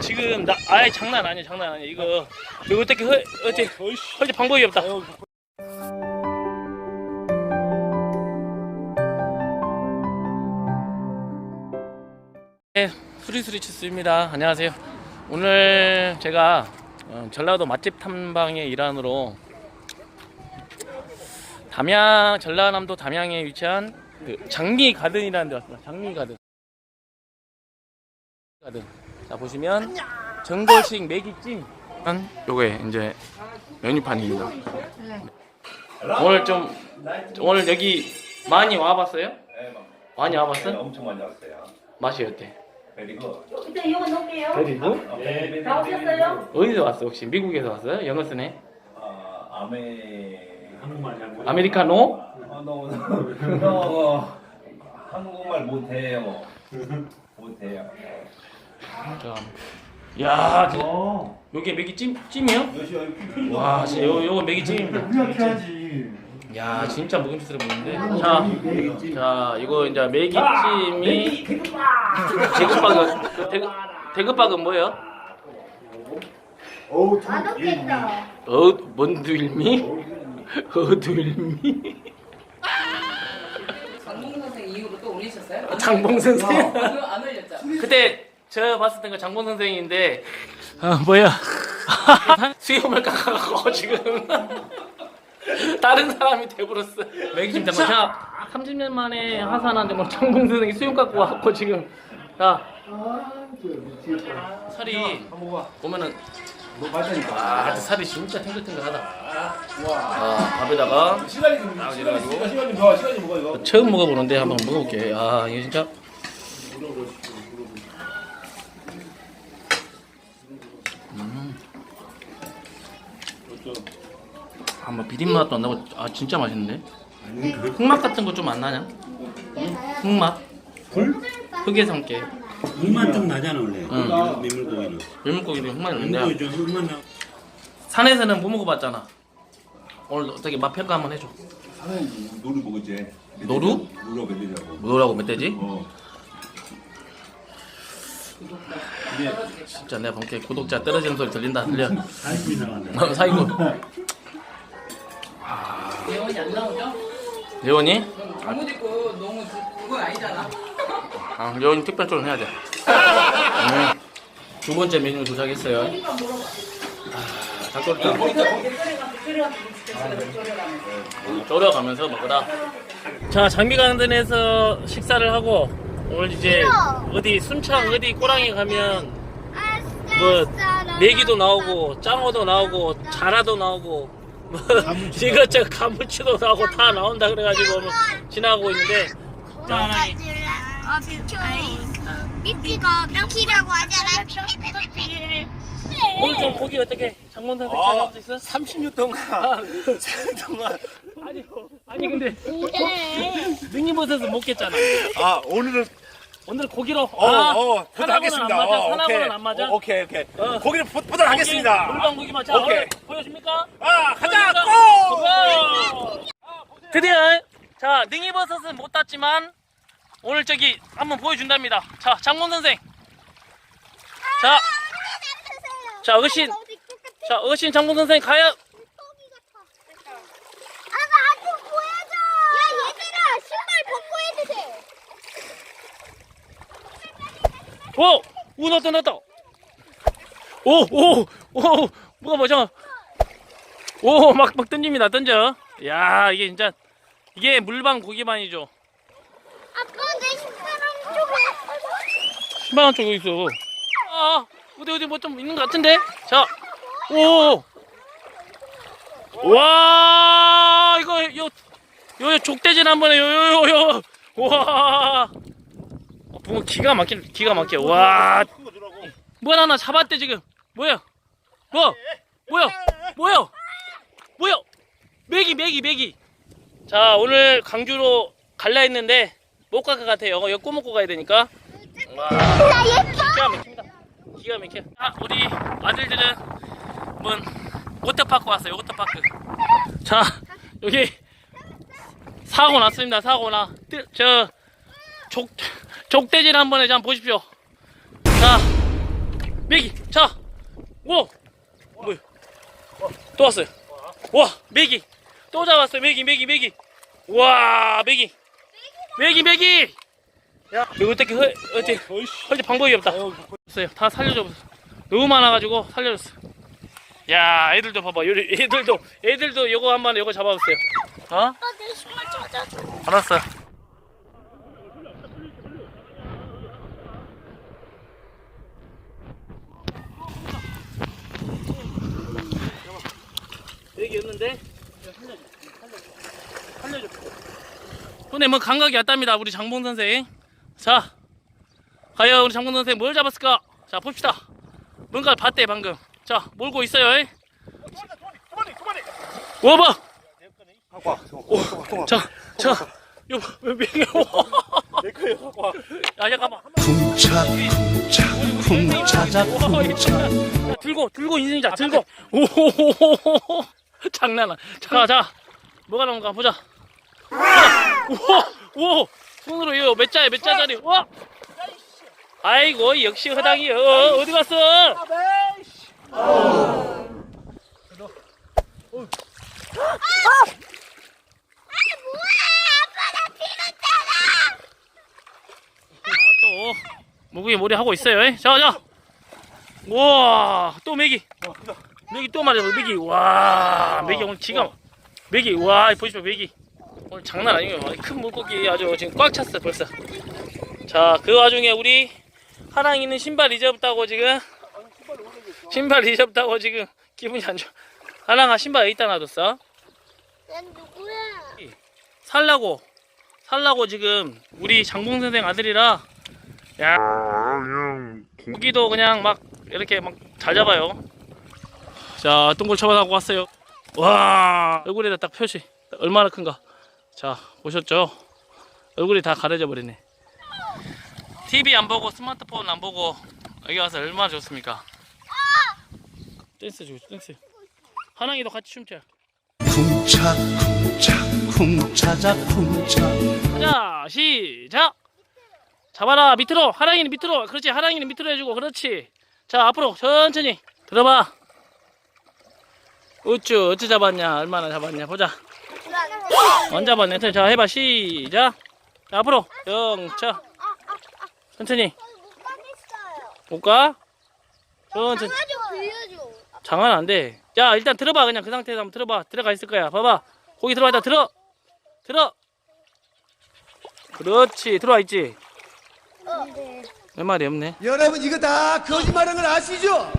지금 나 아예 장난 아니야 장난 아니야 이거 이거 어떻게 허, 어째 방법이 없다. 네, 수리수리 치스입니다. 안녕하세요. 오늘 제가 어, 전라도 맛집 탐방의 일환으로 담양 전라남도 담양에 위치한 그 장미 가든이라는 데 왔습니다. 장미 가든. 가든. 자 보시면 전골식 매기찜. 요게 이제 메뉴판입니다. 오늘 좀 오늘 여기 많이 와봤어요? 많이 와봤어? 엄청 많이 왔어요. 맛이 어때? 그리고 일단 이거 넣을게요. 그리고 다 오셨어요? 어디서 왔어 혹시? 미국에서 왔어요? 영어 쓰네? 어, 아메 아메리카노? 어, 너, 너, 너 한국말 못해요. 못해요. 자, 야, 진짜 요게 매기 찜 찜이요? 와, 진짜 요 요거 매기 찜입니다. 해야지. 야, 진짜 먹음직스러워 보이는데. 자, 자, 이거 이제 매기 찜이 대급박은 대급 대급박은 뭐예요? 어우 맛없겠다. 어, 뭔두일미? 어두일미? 장봉 선생 이후로 또 올리셨어요? 장봉 선생. 그거 안 올렸죠? 그때 저 봤을 때가 장본 선생인데 아 뭐야? 수염을 깎아갖고 지금 다른 사람이 돼버렸어 매기심 잠깐 자 30년 만에 하산한데 뭐 장본 선생이 수염 깎고 왔고 지금. 자. 살이 보면은 아 살이 진짜 탱글탱글하다. 아 밥에다가 시간이 좀 아, 시간이 시간이 시간이 좀 먹어 이거. 처음 먹어보는데 한번 먹어볼게. 아 이게 진짜 아뭐 비린 맛도 안 나고 아 진짜 맛있는데 흙맛 같은 거 좀 안 나냐? 흙맛? 흙의 성게 물만 좀 나잖아 원래 응. 민물고기는 좀 흙만 나 산에서는 못 먹어봤잖아 오늘 어떻게 맛 평가 한번 해줘 하나님 노루 먹었지. 노루? 노루 먹으려고. 뭐라고 멧돼지? 어. 진짜 내가 본게 구독자 떨어지는 소리 들린다 들려 나간다 어, 사이고 예원이 안 나오죠? 예원이? 아무 데고 너무 그- 그건 아니잖아. 아, 예원이 특별 조련 해야 돼. 음, 두 번째 메뉴 도착했어요. 아, 닭도리탕. 졸여가면서 먹으라. 자, 장미가든에서 식사를 하고 오늘 이제 어디 순창 어디 꼬랑에 가면 뭐 메기도 나오고 짱어도 나오고 자라도 나오고 뭐 이것저것 가무치도 나오고 다 나온다 그래가지고 오늘 지나가고 있는데 짠하게 아. 삐삐가 삐삐라고 하잖아. 삐삐삐삐. 오늘 좀 고기 어떻게 장본 선생 잘 나올 수 있어? 30년 동안 30년 동안 아니 아니 근데 능이 버섯은 못 겠잖아 아 오늘은 오늘 고기로 어, 아, 어, 산하고는 안. 맞아 어, 오케이. 산하고는 안 맞아 어, 오케이, 오케이. 어. 고기를 보, 보도록 하겠습니다. 물방 고기만 자 오케이. 오늘 보여줍니까? 아, 가자, 보여줍니까? 고! 고! 드디어 자 능이버섯은 못 땄지만 오늘 저기 한번 보여준답니다 자 장본 선생 자, 자 어신 자 어신 장본 선생 가야 아, 나한테 보여줘. 야, 얘들아, 신발 벗고 해도 돼. 오! 오 나왔다 나왔다 오! 오! 오! 뭐가 뭐죠? 오! 막, 막 던집니다 던져 야 이게 진짜 이게 물방 고기반이죠 아빠, 내 신발은 좀. 신방한 쪽에 있어 아 어디 어디 뭐 좀 있는 것 같은데 자 오! 와 이거 요, 요, 요 족대질 한 번에 요 요 요 요 와 어, 붕어 기가 막혀 기가 막혀. 와. 뭐 하나 잡았대 지금. 뭐야? 뭐? 뭐야? 뭐야? 뭐야? 메기 메기 메기. 자 오늘 강주로 갈라 했는데 못 갈 것 같아요. 이거 꼬먹고 가야 되니까. 와. 기가 막힙니다. 기가 막혀. 아 우리 아들들은 뭔 워터파크 왔어요 워터파크. 자 여기 사고 났습니다 사고 나저 족 족대질 한번 해 자 한번 보십시오 자 와, 뭐야? 또 왔어요. 와, 메기. 또 잡았어요. 메기, 메기, 메기. 와, 메기. 메기, 메기. 야, 이거 어떻게 허, 어떻게 헐지 방법이 없다. 없어요. 다 살려줘. 너무 많아가지고 살려줬어. 야, 애들도 봐봐. 애들도 애들도 이거 한번 이거 잡아보세요. 어? 내 신발 찾아줘. 알았어. 여기 없는데? 살려줘. 손에 뭐 감각이 왔답니다. 우리 장봉 선생. 자, 과연 우리 장봉 선생 뭘 잡았을까? 자, 봅시다. 뭔가 봤대 방금. 자, 몰고 있어요. 와봐. 갖고 와. 오, 자, 자, 여보, 왜 매겨? 내 거예요. 갖고 와. 야, 잠깐만. 쿵착 쿵차작 쿵착 야, 들고, 들고 인생자, 들고. 오, 장난아. 자, 자, 뭐가 나온가 보자. 오, 오, 손으로 이거 몇 자야, 몇 자짜리? 와. 아이고, 역시 허당이 어, 어디 갔어? 모구이 모리 하고 있어요. 에? 자, 자. 와, 또 메기. 메기 또 말이야, 메기. 와, 메기 오늘 지금 메기. 와, 보십시오, 메기. 오늘 장난 아니에요. 큰 물고기 아주 지금 꽉 찼어 벌써. 자, 그 와중에 우리 하랑이는 신발 잊어봤다고 지금 신발 잊어봤다고 지금 기분이 안 좋아. 하랑아 신발 어디다 놔뒀어? 난 누구야? 살라고 살라고 지금 우리 장봉 선생 아들이라 야 고기도 그냥 막 이렇게 막 잘 잡아요 자 똥골 처방하고 왔어요. 와 얼굴에다 딱 표시. 얼마나 큰가. 자 보셨죠? 얼굴이 다 가려져 버리네. TV 안 보고 스마트폰 안 보고 여기 와서 얼마나 좋습니까? 댄스 주 댄스. 하랑이도 같이 춤춰. 쿵착 쿵착 쿵차작 쿵착 자 시작! 잡아라 밑으로. 하랑이는 밑으로. 그렇지 하랑이는 밑으로 해주고 그렇지. 자 앞으로 천천히 들어봐 우쭈 어찌 잡았냐? 얼마나 잡았냐? 보자. 언 잡았네 자 해봐. 시작. 자, 앞으로. 영차. 천천히. 못. 볼까? 천천히. 장난 안돼. 자 일단 들어봐. 그냥 그 상태에서 한번 들어봐. 들어가 있을 거야. 봐봐. 거기 들어와 있다 들어. 들어. 그렇지. 들어와 있지? 네. 몇 마리 없네. 여러분 이거 다 거짓말하는 걸 아시죠?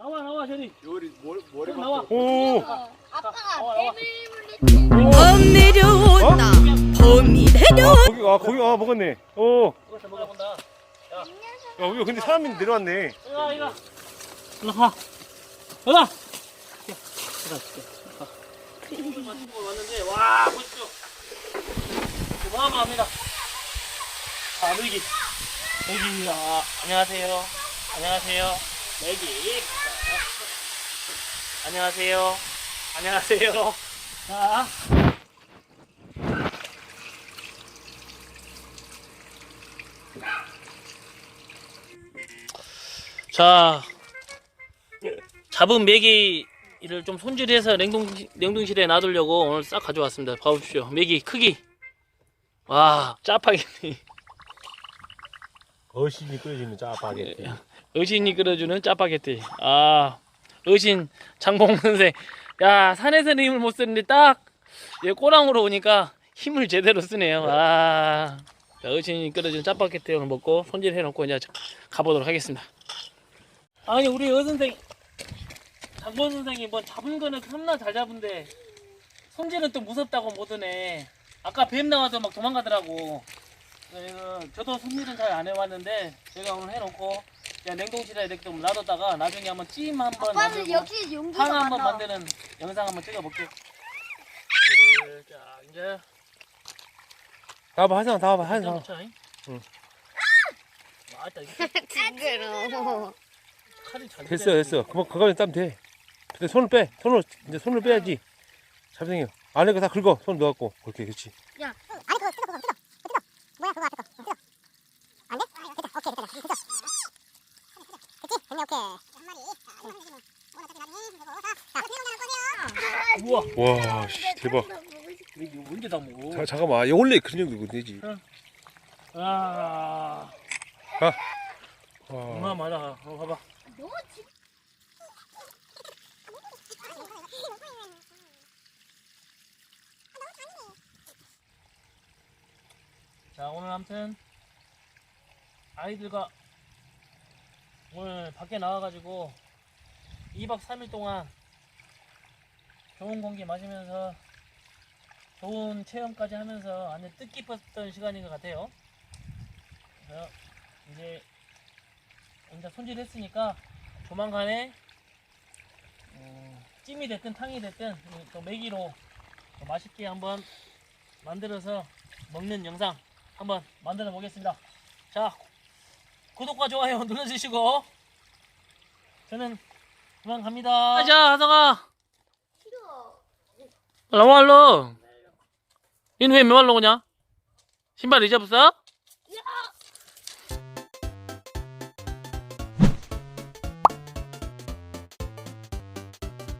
나와 나와 저리. 요리 뭘 뭐래? 나와. 오. 아빠가 뱀을 물리지. 범 내려온다. 범이 내려 고기 아 고기 아 먹었네. 오. 먹었다 먹어본다. 야. 여기 근데 사람이 내려왔네. 이거 이거 일로 가. 가자 마치고 왔는데 와 보십시오 어마어마합니다. 아 메기. 메기 아 안녕하세요. 안녕하세요. 메기. 자, 안녕하세요 안녕하세요 자 자, 잡은 메기를 좀 손질해서 냉동 냉동실에 놔두려고 오늘 싹 가져왔습니다. 봐보십시오. 메기 크기. 와, 짜파게티. 어신이 끓여지는 짜파게티. 어신이 끓여주는 짜파게티. 아, 어신 장봉 선생. 야, 산에서는 힘을 못 쓰는데 딱얘 꼬랑으로 오니까 힘을 제대로 쓰네요. 아, 자, 어신이 끓여주는 짜파게티 오늘 먹고 손질 해 놓고 이제 가보도록 하겠습니다. 아니 우리 여 선생 장본 선생이 뭐 잡은 거는 겁나 잘 잡은데 손질은 또 무섭다고 못하네 아까 뱀 나와서 막 도망가더라고 저도 손질은 잘 안 해왔는데 제가 오늘 해놓고 그냥 냉동실에 이렇게 좀 놔뒀다가 나중에 한번 찜 한번 아빠는 만들고 역시 용기가 탕 한번 많아. 만드는 영상 한번 찍어볼게요 자 이제 다 봐, 한상 다 봐, 한상. 응. 이게 징그러워. 칼이 잘 됐어. 됐어. 그만 그거는 따면 돼. 근데 손을 빼. 손을 이제 손을 빼야지. 잡생겨. 안에 거 다 긁어. 손 넣어갖고. 그렇게 그렇지. 야, 아니 그거 뜯어 그거 뜯어 뜯어 뭐야 그거 뜯어 됐네 오케이 한 마리 우 와 와, 씨, 대박. 이거 언제 다 먹어 자, 잠깐만. 이거 원래 그런 정도 되지. 아 와. 어마어마하다 어, 봐봐 자 오늘 아무튼 아이들과 오늘 밖에 나와가지고 2박 3일 동안 좋은 공기 마시면서 좋은 체험까지 하면서 아주 뜻깊었던 시간인 것 같아요. 그래서 이제 혼자 손질했으니까 조만간에 어, 찜이 됐든 탕이 됐든 이또 매기로 또 맛있게 한번 만들어서 먹는 영상 한번 만들어 보겠습니다. 자 구독과 좋아요 눌러주시고 저는 그만 갑니다. 가자 하성아. 나와 할러. 얘는 왜매말로 그냐? 신발 잊어버렸어?